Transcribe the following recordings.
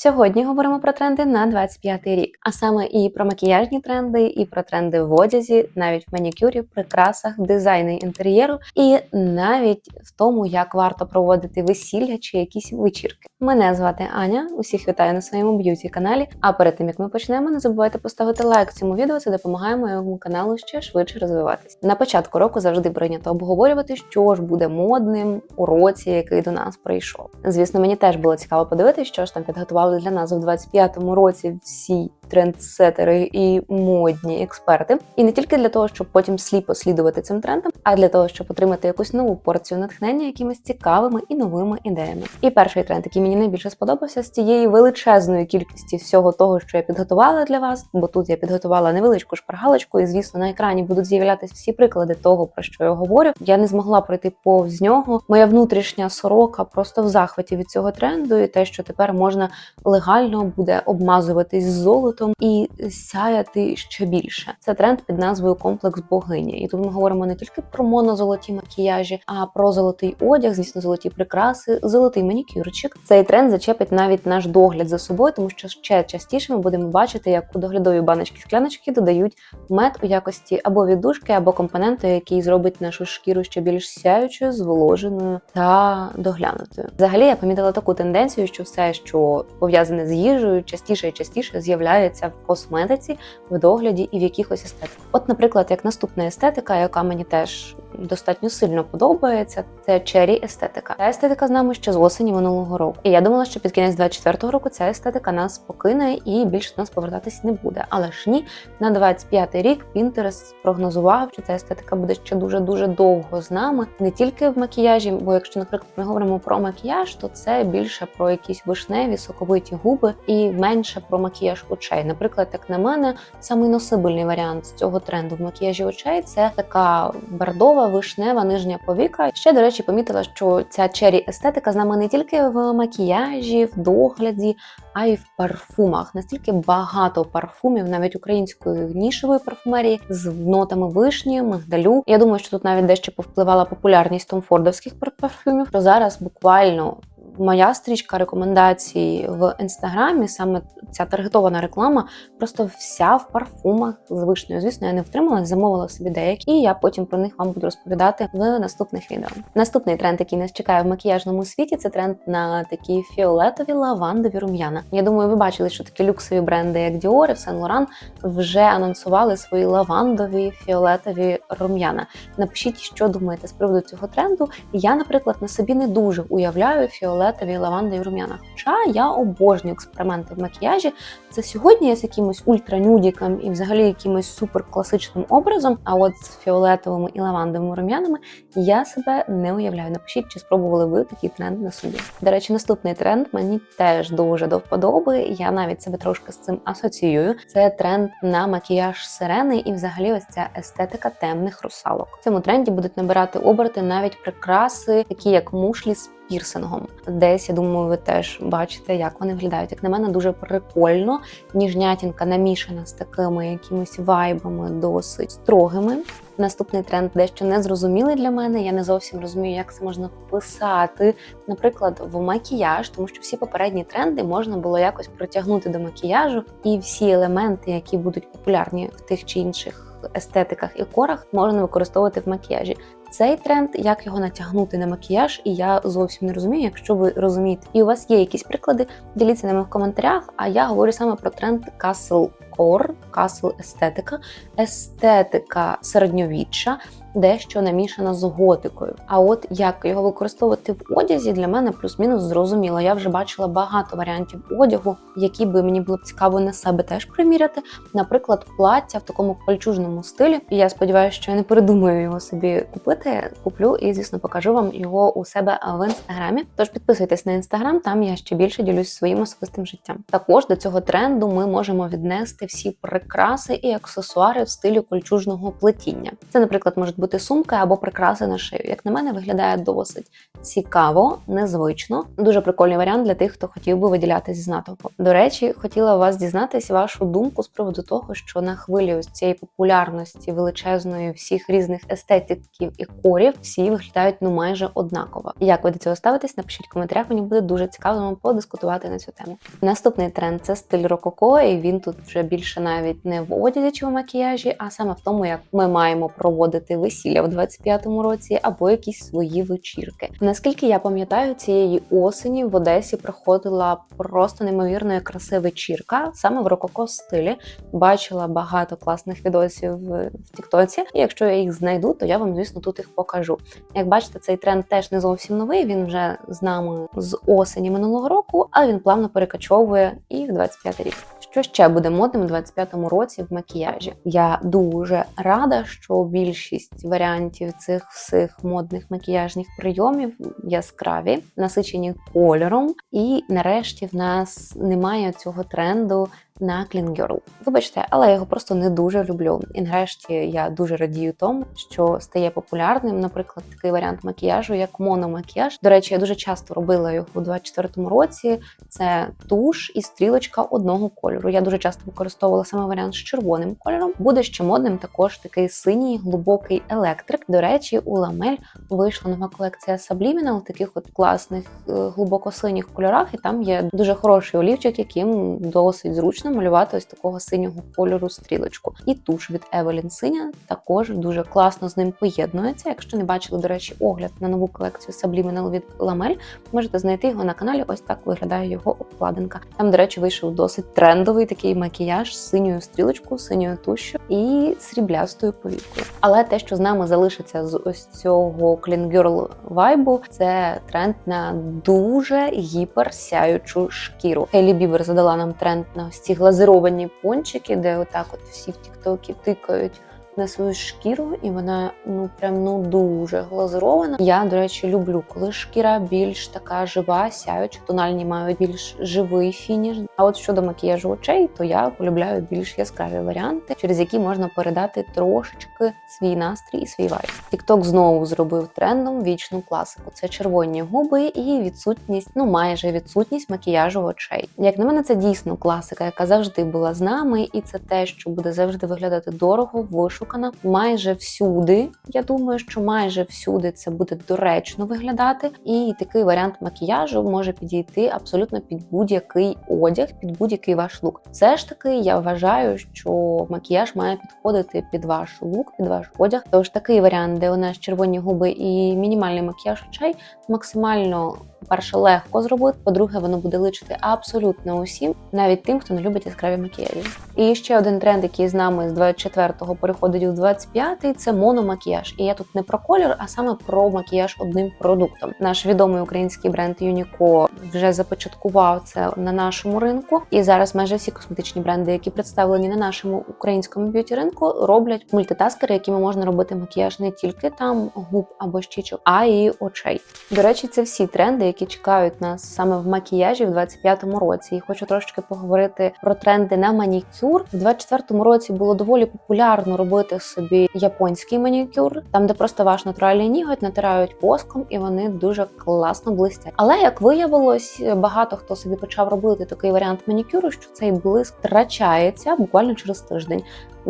Сьогодні говоримо про тренди на 25 рік, а саме і про макіяжні тренди, і про тренди в одязі, навіть в манікюрі, прикрасах, дизайні інтер'єру, і навіть в тому, як варто проводити весілля чи якісь вечірки. Мене звати Аня. Усіх вітаю на своєму б'юті каналі. А перед тим як ми почнемо, не забувайте поставити лайк цьому відео. Це допомагає моєму каналу ще швидше розвиватись. На початку року завжди прийнято обговорювати, що ж буде модним у році, який до нас прийшов. Звісно, мені теж було цікаво подивитися, що ж там підготували для нас у 25-му році всі трендсетери і модні експерти. І не тільки для того, щоб потім сліпо слідувати цим трендам, а для того, щоб отримати якусь нову порцію натхнення якимись цікавими і новими ідеями. І перший тренд, який мені найбільше сподобався, з цієї величезної кількості всього того, що я підготувала для вас, бо тут я підготувала невеличку шпаргалочку, і звісно, на екрані будуть з'являтися всі приклади того, про що я говорю. Я не змогла пройти повз нього. Моя внутрішня сорока просто в захваті від цього тренду, і те, що тепер можна легально буде обмазуватись золотом і сяяти ще більше. Це тренд під назвою комплекс богині. І тут ми говоримо не тільки про монозолоті макіяжі, а про золотий одяг, звісно, золоті прикраси, золотий манікюрчик. Цей тренд зачепить навіть наш догляд за собою, тому що ще частіше ми будемо бачити, як у доглядові баночки скляночки додають мед у якості або віддушки, або компоненту, який зробить нашу шкіру ще більш сяючою, зволоженою та доглянутою. Взагалі я помітила таку тенденцію, що все, що пов'язане з їжею, частіше і частіше з'являється в косметиці, в догляді і в якихось естетиках. От, наприклад, як наступна естетика, яка мені теж достатньо сильно подобається, це чері естетика. Ця естетика з нами ще з осені минулого року. І я думала, що під кінець 24-го року ця естетика нас покине і більше до нас повертатись не буде. Але ж ні, на 25-й рік Pinterest прогнозував, що ця естетика буде ще дуже дуже довго з нами, не тільки в макіяжі. Бо якщо, наприклад, ми говоримо про макіяж, то це більше про якісь вишневі, соковиті губи і менше про макіяж очей. Наприклад, як на мене, самий носибельний варіант цього тренду в макіяжі очей це така бордова, вишнева нижня повіка. Ще до речі, помітила, що ця чері естетика з нами не тільки в макіяжі, в догляді, а й в парфумах. Настільки багато парфумів, навіть української нішевої парфумерії, з нотами вишні, мигдалю. Я думаю, що тут навіть дещо повпливала популярність томфордовських парфумів. То зараз буквально. Моя стрічка рекомендацій в інстаграмі, саме ця таргетована реклама, просто вся в парфумах з вишнею. Звісно, я не втрималась, замовила собі деякі, і я потім про них вам буду розповідати в наступних відео. Наступний тренд, який нас чекає в макіяжному світі, це тренд на такі фіолетові лавандові рум'яна. Я думаю, ви бачили, що такі люксові бренди, як Dior і Saint Laurent, вже анонсували свої лавандові фіолетові рум'яна. Напишіть, що думаєте з приводу цього тренду. Я, наприклад, на собі не дуже уявляю фіолетові лавандові рум'яна. Хоча я обожнюю експерименти в макіяжі. Це сьогодні я з якимось ультранюдіком і взагалі якимось суперкласичним образом. А от з фіолетовими і лавандовими рум'янами я себе не уявляю. Напишіть, чи спробували ви такий тренд на собі. До речі, наступний тренд мені теж дуже до вподоби. Я навіть себе трошки з цим асоціюю. Це тренд на макіяж сирени і взагалі ось ця естетика темних русалок. В цьому тренді будуть набирати оберти навіть прикраси, такі як мушлі з пірсингом. Десь я думаю, ви теж бачите, як вони виглядають. Як на мене, дуже прикольно. Ніжнятінка намішана з такими якимись вайбами, досить строгими. Наступний тренд дещо незрозумілий для мене. Я не зовсім розумію, як це можна вписати, наприклад, в макіяж, тому що всі попередні тренди можна було якось притягнути до макіяжу, і всі елементи, які будуть популярні в тих чи інших естетиках і корах, можна використовувати в макіяжі. Цей тренд, як його натягнути на макіяж, і я зовсім не розумію, якщо ви розумієте. І у вас є якісь приклади, діліться ними в коментарях. А я говорю саме про тренд Castle Core, Castle естетика, естетика середньовіччя, дещо намішана з готикою. А от як його використовувати в одязі, для мене плюс-мінус зрозуміло. Я вже бачила багато варіантів одягу, які би мені було б цікаво на себе теж приміряти. Наприклад, плаття в такому кольчужному стилі. І я сподіваюся, що я не передумаю його собі купити. Куплю і, звісно, покажу вам його у себе в інстаграмі. Тож підписуйтесь на інстаграм, там я ще більше ділюсь своїм особистим життям. Також до цього тренду ми можемо віднести всі прикраси і аксесуари в стилі кольчужного плетіння. Це, наприклад, можуть бути сумки або прикраси на шию. Як на мене, виглядає досить цікаво, незвично. Дуже прикольний варіант для тих, хто хотів би виділятися з натовпу. До речі, хотіла вас дізнатися вашу думку з приводу того, що на хвилі ось цієї популярності величезної всіх різних естетиків і корів всі виглядають ну майже однаково. Як ви до цього ставитесь? Напишіть в коментарях. Мені буде дуже цікаво подискутувати на цю тему. Наступний тренд це стиль рококо, і він тут вже більше навіть не в одязі чи в макіяжі, а саме в тому, як ми маємо проводити весілля в 25-му році або якісь свої вечірки. Наскільки я пам'ятаю, цієї осені в Одесі проходила просто неймовірної краси вечірка, саме в рококо стилі. Бачила багато класних відосів в Тіктоці. І якщо я їх знайду, то я вам, звісно, тут їх покажу. Як бачите, цей тренд теж не зовсім новий. Він вже з нами з осені минулого року, але він плавно перекачовує і в 25 рік. Що ще буде модним у 25-му році в макіяжі? Я дуже рада, що більшість варіантів цих всіх модних макіяжних прийомів яскраві, насичені кольором, і нарешті в нас немає цього тренду на Clean Girl. Вибачте, але я його просто не дуже люблю. І нарешті я дуже радію тому, що стає популярним, наприклад, такий варіант макіяжу, як мономакіяж. До речі, я дуже часто робила його у 24-му році. Це туш і стрілочка одного кольору. Я дуже часто використовувала саме варіант з червоним кольором. Буде ще модним також такий синій глибокий електрик. До речі, у ламель вийшла нова колекція Subliminal, таких от класних е, глибоко синіх кольорах, і там є дуже хороший олівчик, яким досить зручно малювати ось такого синього кольору стрілочку. І туш від Evelyn Синя також дуже класно з ним поєднується. Якщо не бачили, до речі, огляд на нову колекцію Subliminal від Lamel, можете знайти його на каналі. Ось так виглядає його обкладинка. Там, до речі, вийшов досить трендовий такий макіяж з синьою стрілочкою, синьою тушю і сріблястою повіткою. Але те, що з нами залишиться з ось цього Clean Girl вайбу, це тренд на дуже гіперсяючу шкіру. Хейлі Бібер задала нам тренд на ось ці глазировані пончики, де отак от всі в Тіктокі тикають на свою шкіру, і вона ну прям ну дуже глазурована. Я, до речі, люблю, коли шкіра більш така жива, сяюча, тональні мають більш живий фініш. А от щодо макіяжу очей, то я полюбляю більш яскраві варіанти, через які можна передати трошечки свій настрій і свій вайб. Тікток знову зробив трендом вічну класику. Це червоні губи і відсутність, ну майже відсутність макіяжу очей. Як на мене, це дійсно класика, яка завжди була з нами, і це те, що буде завжди виглядати дорого, вишукано. Майже всюди. Я думаю, що майже всюди це буде доречно виглядати, і такий варіант макіяжу може підійти абсолютно під будь-який одяг, під будь-який ваш лук. Все ж таки, я вважаю, що макіяж має підходити під ваш лук, під ваш одяг. Тож такий варіант, де у нас червоні губи і мінімальний макіяж очей, максимально по-перше, легко зробити. По-друге, воно буде личити абсолютно усім, навіть тим, хто не любить яскраві макіяжі. І ще один тренд, який з нами з 24-го переходить у 25-й, це мономакіяж. І я тут не про колір, а саме про макіяж одним продуктом. Наш відомий український бренд Юніко вже започаткував це на нашому ринку. І зараз майже всі косметичні бренди, які представлені на нашому українському б'юті ринку, роблять мультитаскери, якими можна робити макіяж не тільки там губ або щічок, а й очей. До речі, це всі тренди, які чекають нас саме в макіяжі в 25-му році. І хочу трошки поговорити про тренди на манікюр. В 24-му році було доволі популярно робити собі японський манікюр, там де просто ваш натуральний ніготь натирають воском, і вони дуже класно блистять. Але як виявилось, багато хто собі почав робити такий варіант манікюру, що цей блиск втрачається буквально через тиждень.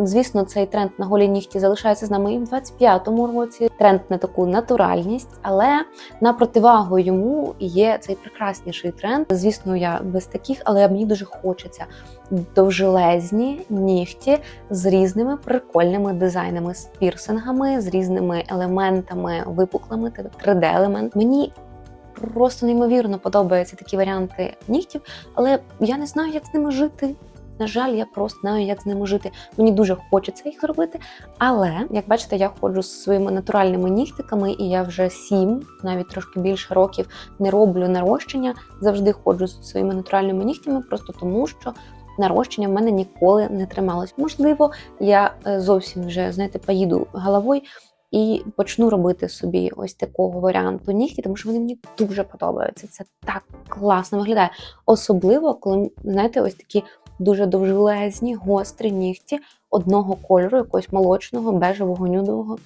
Звісно, цей тренд на голі нігті залишається з нами і в 25-му році. Тренд на таку натуральність, але на противагу йому є цей прекрасніший тренд. Звісно, я без таких, але мені дуже хочеться довжелезні нігті з різними прикольними дизайнами, з пірсингами, з різними елементами, випуклими 3D елемент. Мені просто неймовірно подобаються такі варіанти нігтів, але я не знаю, як з ними жити. На жаль, я просто знаю, як з ними жити. Мені дуже хочеться їх зробити. Але як бачите, я ходжу з своїми натуральними нігтиками, і я вже сім, навіть трошки більше років не роблю нарощення. Завжди ходжу з своїми натуральними нігтями, просто тому що. Нарощення в мене ніколи не трималось. Можливо, я е, зовсім вже знаєте, поїду головою і почну робити собі ось такого варіанту нігті, тому що вони мені дуже подобаються. Це так класно виглядає. Особливо, коли знаєте, ось такі дуже довжелезні, гострі нігті одного кольору, якогось молочного, бежевого, нюдового.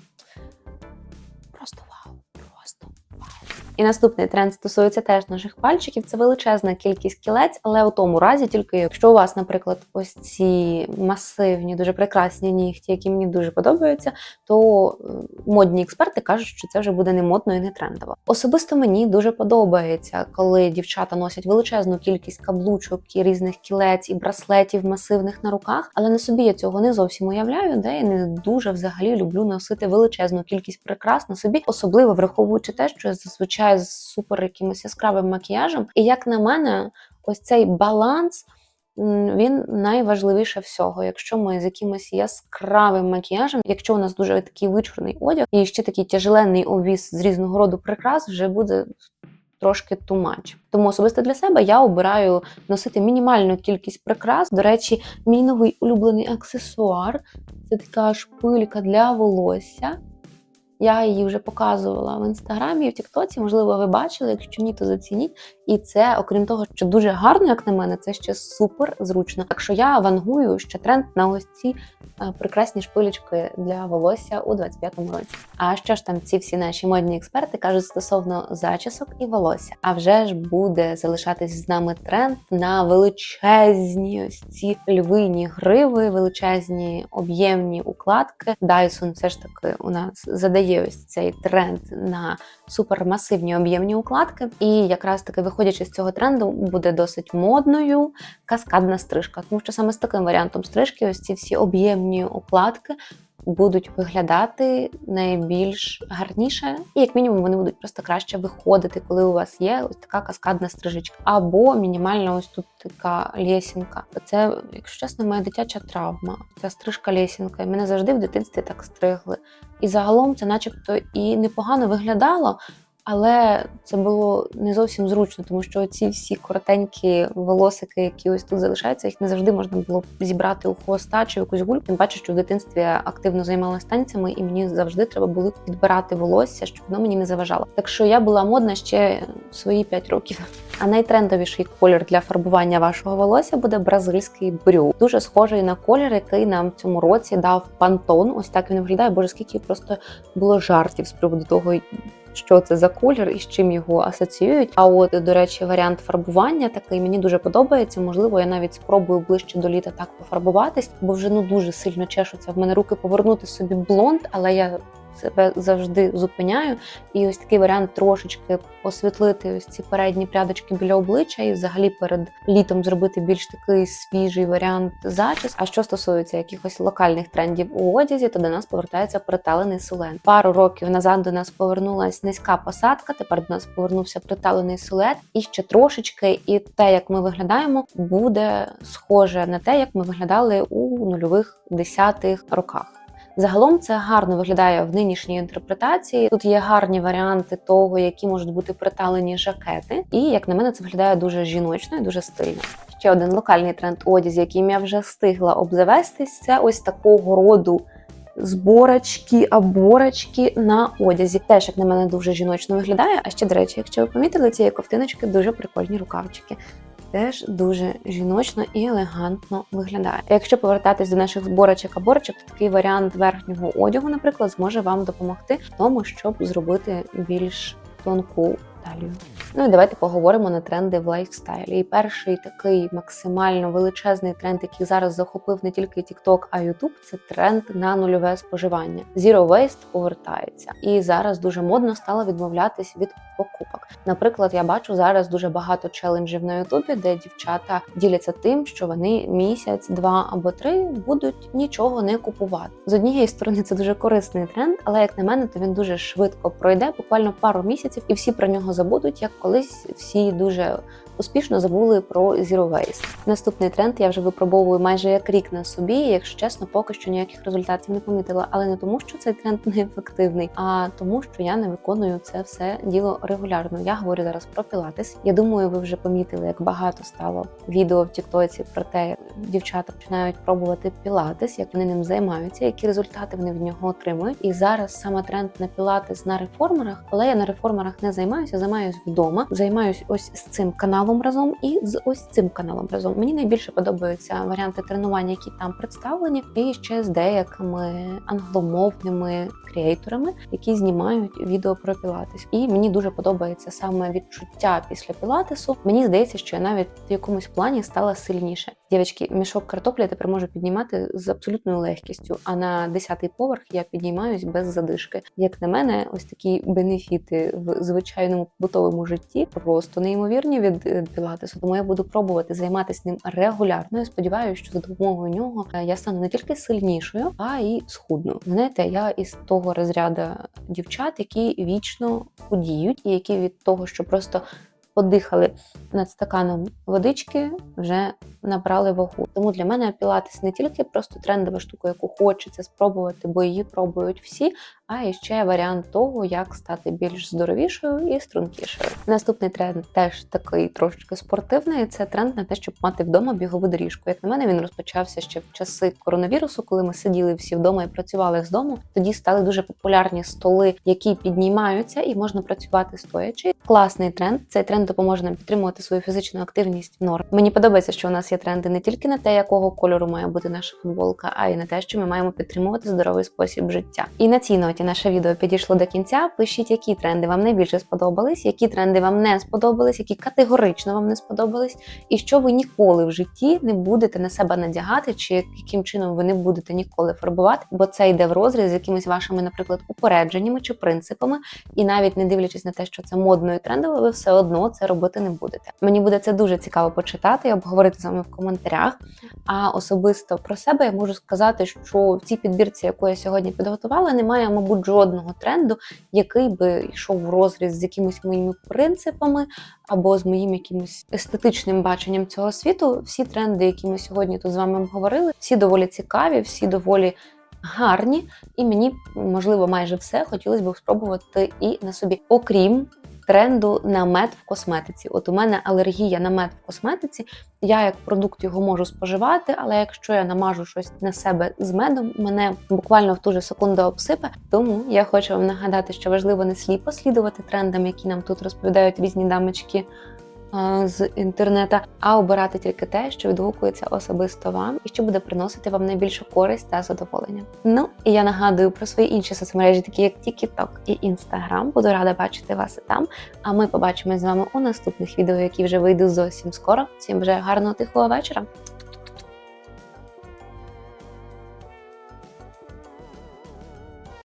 І наступний тренд стосується теж наших пальчиків. Це величезна кількість кілець, але у тому разі тільки якщо у вас, наприклад, ось ці масивні, дуже прекрасні нігті, які мені дуже подобаються, то е, модні експерти кажуть, що це вже буде не модно і не трендово. Особисто мені дуже подобається, коли дівчата носять величезну кількість каблучок і різних кілець і браслетів масивних на руках, але на собі я цього не зовсім уявляю, де я не дуже взагалі люблю носити величезну кількість прикрас на собі, особливо враховуючи те, що зазвичай з супер якимось яскравим макіяжем. І як на мене, ось цей баланс. Він найважливіше всього. Якщо ми з якимось яскравим макіяжем, якщо у нас дуже такий вичорний одяг і ще такий тяжеленний обвіз з різного роду прикрас, вже буде трошки much. Тому особисто для себе я обираю носити мінімальну кількість прикрас. До речі, мій новий улюблений аксесуар це така шпилька для волосся. Я її вже показувала в інстаграмі і в Тіктоці. Можливо, ви бачили. Якщо ні, то зацініть. І це, окрім того, що дуже гарно, як на мене, це ще супер зручно. Так що я вангую ще тренд на ось ці е, прекрасні шпилечки для волосся у 25-му році. А що ж там ці всі наші модні експерти кажуть стосовно зачісок і волосся? А вже ж буде залишатись з нами тренд на величезні ось ці львині гриви, величезні об'ємні укладки. Dyson все ж таки у нас задає ось цей тренд на супермасивні об'ємні укладки. І якраз таки, виходячи з цього тренду, буде досить модною каскадна стрижка, тому що саме з таким варіантом стрижки, ось ці всі об'ємні укладки. Будуть виглядати найбільш гарніше, і як мінімум вони будуть просто краще виходити, коли у вас є ось така каскадна стрижечка, або мінімальна ось тут така лєсінка. Це, якщо чесно, моя дитяча травма. Ця стрижка лєсінка. Мене завжди в дитинстві так стригли. І загалом це, начебто, і непогано виглядало. Але це було не зовсім зручно, тому що ці всі коротенькі волосики, які ось тут залишаються, їх не завжди можна було зібрати у хвоста чи якусь гульку. Тим паче, що в дитинстві я активно займалася танцями, і мені завжди треба було підбирати волосся, щоб воно мені не заважало. Так що я була модна ще свої 5 років. А найтрендовіший колір для фарбування вашого волосся буде бразильський брю. Дуже схожий на колір, який нам в цьому році дав пантон. Ось так він виглядає. Боже, скільки просто було жартів з приводу того, що це за колір і з чим його асоціюють. А от, до речі, варіант фарбування такий мені дуже подобається. Можливо, я навіть спробую ближче до літа так пофарбуватись, бо вже ну дуже сильно чешуться в мене руки повернути собі блонд, але я себе завжди зупиняю. І ось такий варіант трошечки освітлити ось ці передні прядочки біля обличчя і взагалі перед літом зробити більш такий свіжий варіант зачіс. А що стосується якихось локальних трендів у одязі, то до нас повертається приталений силует. Пару років назад до нас повернулась низька посадка. Тепер до нас повернувся приталений силует. І ще трошечки, і те, як ми виглядаємо, буде схоже на те, як ми виглядали у нульових десятих роках. Загалом це гарно виглядає в нинішній інтерпретації. Тут є гарні варіанти того, які можуть бути приталені жакети, і як на мене, це виглядає дуже жіночно і дуже стильно. Ще один локальний тренд одязі, яким я вже встигла обзавестись, це ось такого роду. Зборочки, оборочки на одязі. Теж, як на мене, дуже жіночно виглядає. А ще, до речі, якщо ви помітили, цієї ковтиночки дуже прикольні рукавчики. Теж дуже жіночно і елегантно виглядає. Якщо повертатись до наших зборочок аборочок, то такий варіант верхнього одягу, наприклад, зможе вам допомогти в тому, щоб зробити більш тонку талію. Ну і давайте поговоримо на тренди в лайфстайлі. І перший такий максимально величезний тренд, який зараз захопив не тільки TikTok, а YouTube, це тренд на нульове споживання. Zero Waste повертається, і зараз дуже модно стало відмовлятись від покупок. Наприклад, я бачу зараз дуже багато челенджів на Ютубі, де дівчата діляться тим, що вони місяць, два або три будуть нічого не купувати. З однієї сторони, це дуже корисний тренд, але як на мене, то він дуже швидко пройде, буквально пару місяців, і всі про нього забудуть, як колись всі дуже успішно забули про Zero Waste. Наступний тренд я вже випробовую майже як рік на собі. і, Якщо чесно, поки що ніяких результатів не помітила, але не тому, що цей тренд неефективний, а тому, що я не виконую це все діло регулярно. Я говорю зараз про пілатес. Я думаю, ви вже помітили, як багато стало відео в Тіктоці про те, дівчата починають пробувати пілатес, як вони ним займаються, які результати вони в нього отримують. І зараз саме тренд на пілатес на реформерах, але я на реформерах не займаюся, займаюся вдома. Займаюсь ось з цим каналом разом і з ось цим каналом разом. Мені найбільше подобаються варіанти тренування, які там представлені, і ще з деякими англомовними креаторами, які знімають відео про пілатес. І мені дуже подобається саме відчуття після пілатесу. Мені здається, що я навіть в якомусь плані стала сильніше. Дівчатки, мішок картоплі я тепер можу піднімати з абсолютною легкістю. А на 10-й поверх я піднімаюсь без задишки. Як на мене, ось такі бенефіти в звичайному побутовому житті просто неймовірні від пілатесу. Тому я буду пробувати займатися ним регулярно. Я сподіваюся, що за допомогою нього е, я стану не тільки сильнішою, а й схудну. Знаєте, я із того розряду дівчат, які вічно худіють, і які від того, що просто подихали над стаканом водички, вже набрали вагу. Тому для мене пілатес не тільки просто трендова штука, яку хочеться спробувати, бо її пробують всі, а і ще варіант того, як стати більш здоровішою і стрункішою. Наступний тренд теж такий трошечки спортивний. Це тренд на те, щоб мати вдома бігову доріжку. Як на мене, він розпочався ще в часи коронавірусу, коли ми сиділи всі вдома і працювали з дому. Тоді стали дуже популярні столи, які піднімаються, і можна працювати стоячи. Класний тренд. Цей тренд допоможе нам підтримувати свою фізичну активність в норм. Мені подобається, що у нас є тренди не тільки на те, якого кольору має бути наша футболка, а й на те, що ми маємо підтримувати здоровий спосіб життя. І на цій наше відео підійшло до кінця. Пишіть, які тренди вам найбільше сподобались, які тренди вам не сподобались, які категорично вам не сподобались, і що ви ніколи в житті не будете на себе надягати, чи яким чином ви не будете ніколи фарбувати, бо це йде в розріз з якимись вашими, наприклад, упередженнями чи принципами, і навіть не дивлячись на те, що це модно і трендово, ви все одно це робити не будете. Мені буде це дуже цікаво почитати і обговорити з вами в коментарях. А особисто про себе я можу сказати, що в цій підбірці, яку я сьогодні підготувала, немає, мабуть, жодного тренду, який би йшов в розріз з якимись моїми принципами або з моїм якимось естетичним баченням цього світу. Всі тренди, які ми сьогодні тут з вами обговорили, всі доволі цікаві, всі доволі. Гарні, і мені можливо майже все хотілося б спробувати і на собі, окрім тренду на мед в косметиці. От у мене алергія на мед в косметиці. Я як продукт його можу споживати, але якщо я намажу щось на себе з медом, мене буквально в ту же секунду обсипе. Тому я хочу вам нагадати, що важливо не сліпо слідувати трендам, які нам тут розповідають різні дамочки з інтернета, а обирати тільки те, що відгукується особисто вам і що буде приносити вам найбільшу користь та задоволення. Ну і я нагадую про свої інші соцмережі, такі як TikTok і Instagram. Буду рада бачити вас там. А ми побачимось з вами у наступних відео, які вже вийдуть зовсім скоро. Всім вже гарного тихого вечора.